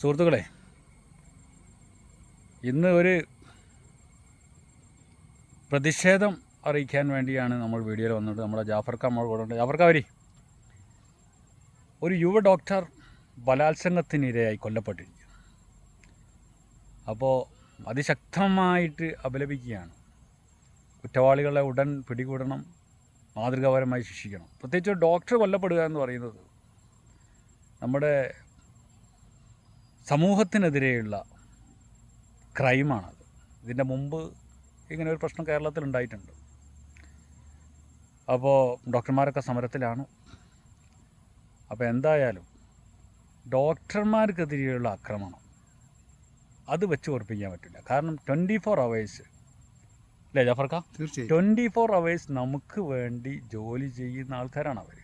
സുഹൃത്തുക്കളെ ഇന്ന് ഒരു പ്രതിഷേധം അറിയിക്കാൻ വേണ്ടിയാണ് നമ്മൾ വീഡിയോയിൽ വന്നത്. നമ്മുടെ ജാഫർക്ക നമ്മൾ കൂടെ ഉണ്ട്. ജാഫർക്ക വരി ഒരു യുവ ഡോക്ടർ ബലാത്സംഗത്തിനിരയായി കൊല്ലപ്പെട്ടിരിക്കുന്നു. അപ്പോൾ അതിശക്തമായിട്ട് അപലപിക്കുകയാണ്. കുറ്റവാളികളെ ഉടൻ പിടികൂടണം മാതൃകാപരമായി ശിക്ഷിക്കണം. പ്രത്യേകിച്ച് ഡോക്ടർ കൊല്ലപ്പെടുക എന്ന് പറയുന്നത് നമ്മുടെ സമൂഹത്തിനെതിരെയുള്ള ക്രൈമാണത്. ഇതിന്റെ മുമ്പ് ഇങ്ങനെ ഒരു പ്രശ്നം കേരളത്തിൽ ഉണ്ടായിട്ടുണ്ട്. അപ്പോൾ ഡോക്ടർമാരൊക്കെ സമരത്തിലാണ്. അപ്പോൾ എന്തായാലും ഡോക്ടർമാർക്കെതിരെയുള്ള ആക്രമണം അത് വെച്ച് ഉറപ്പിക്കാൻ പറ്റില്ല. കാരണം ട്വന്റി ഫോർ അവേഴ്സ് അല്ലേ ജാഫർക്ക? ട്വന്റി ഫോർ അവേഴ്സ് നമുക്ക് വേണ്ടി ജോലി ചെയ്യുന്ന ആൾക്കാരാണ് അവർ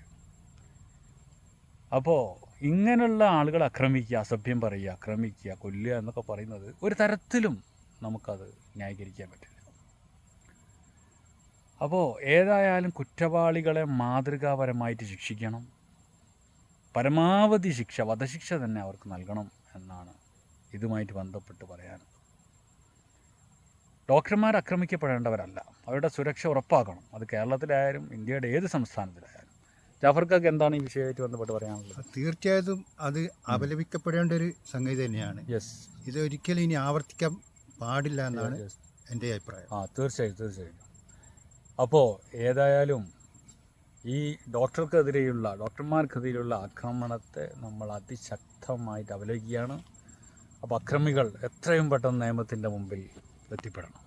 അപ്പോൾ ഇങ്ങനെയുള്ള ആളുകൾ ആക്രമിക്കുക അസഭ്യം പറയുക ആക്രമിക്കുക കൊല്ലുക എന്നൊക്കെ പറയുന്നത് ഒരു തരത്തിലും നമുക്കത് ന്യായീകരിക്കാൻ പറ്റില്ല. അപ്പോൾ ഏതായാലും കുറ്റവാളികളെ മാതൃകാപരമായിട്ട് ശിക്ഷിക്കണം. പരമാവധി ശിക്ഷ വധശിക്ഷ തന്നെ അവർക്ക് നൽകണം എന്നാണ് ഇതുമായിട്ട് ബന്ധപ്പെട്ട് പറയാനുള്ളത് ഡോക്ടർമാർ ആക്രമിക്കപ്പെടേണ്ടവരല്ല അവരുടെ സുരക്ഷ ഉറപ്പാക്കണം. അത് കേരളത്തിലായാലും ഇന്ത്യയുടെ ഏത് സംസ്ഥാനത്തിലായാലും. ജാഫർക്കൊക്കെ എന്താണ് ഈ വിഷയമായിട്ട് ബന്ധപ്പെട്ട് പറയാനുള്ളത്? തീർച്ചയായിട്ടും അത് അപലപിക്കപ്പെടേണ്ട ഒരു സംഗതി തന്നെയാണ്. യെസ് ഇത് ഒരിക്കലും ഇനി ആവർത്തിക്കാൻ പാടില്ല എന്നാണ് എന്റെ അഭിപ്രായം. ആ തീർച്ചയായും തീർച്ചയായും. അപ്പോൾ ഏതായാലും ഈ ഡോക്ടർക്കെതിരെയുള്ള ഡോക്ടർമാർക്കെതിരെയുള്ള ആക്രമണത്തെ നമ്മൾ അതിശക്തമായിട്ട് അപലപിക്കുകയാണ്. അപ്പോൾ അക്രമികൾ എത്രയും പെട്ടെന്ന് നിയമത്തിന്റെ മുമ്പിൽ എത്തിപ്പെടണം.